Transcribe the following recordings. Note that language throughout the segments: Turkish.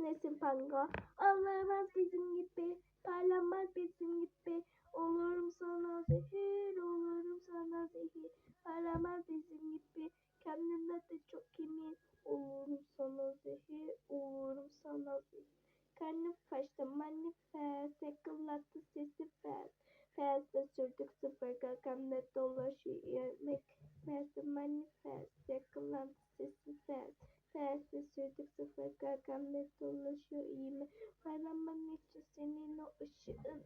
Nesin pango? Ağlamaz bizim gibi, parlamaz bizim gibi. Olurum sana zehir, olurum sana zehir. Parlamaz bizim gibi, kendimde de çok emin. Olurum sana zehir, olurum sana zehir. Karnım kaçtı manifest, yakalattı sesi fast. Fast'e sürdük sıfır gagamda dolaşıyor. Fast'e manifest, yakalattı sesi fast. Fast'e sürdük sıfır gagamda dolaşıyor yemek. Paraman için senin o ışığın.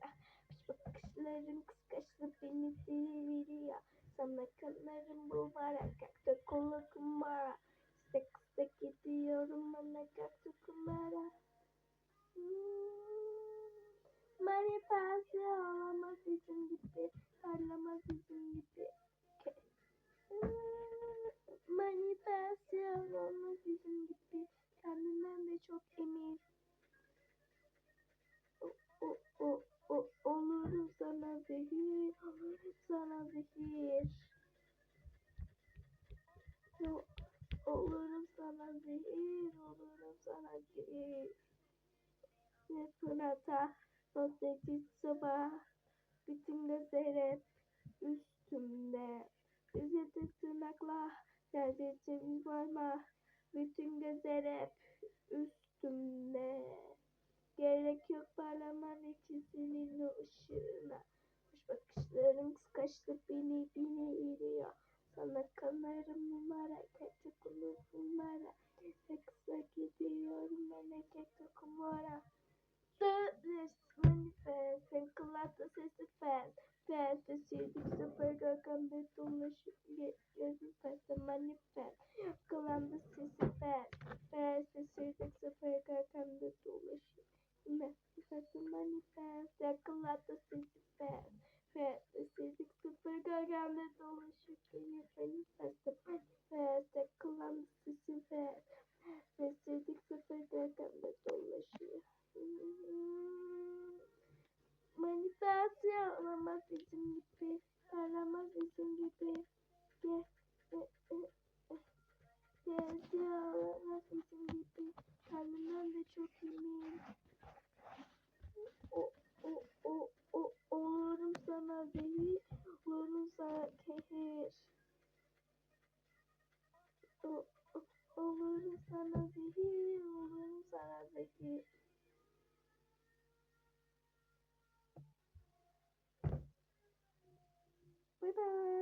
Piş bakışların kıskaçlı beni deliriyor. Sana kanarım bu var, kalktı kola kumara. İşte kısa gidiyorum bana kalktı kumara. Manifest olamaz bizim gibi, parlamaz bizim O, olurum sana zehir, olurum sana zehir. Ne fırata, sosyeti sabah, gözler hep üstümde. Üzüntü tırnakla, sadece ceviz varma, bütün gözler hep üstümde. Gerek yok parlaman için senin o ışığına. Hoş bakışların kıskaçlı beni beni iriyor. Sana kanarım numara, kaçak olur bunlara. Kısa kısa gidiyorum erkek kumara. This manifest collapse the system fast. Fast the city super gagamda dolaşıp gözüm fast manifest. The system fast. Fast the city super gagamda dolaşıp Fast manifest. Yakalan the system fast. The city super gagamda dolaşıp gözüm manifest. Manifest. Yakalan the system fast. The city super gagamda dolaşıyor. Manifestasyon olamaz bizim gibi, parlamaz bizim gibi. Ge, e, e, e. Gerçi olamaz bizim gibi, kendinden de çok olurum sana kehir. O, o, olurum sana zehir, olurum sana zehir. Bye bye.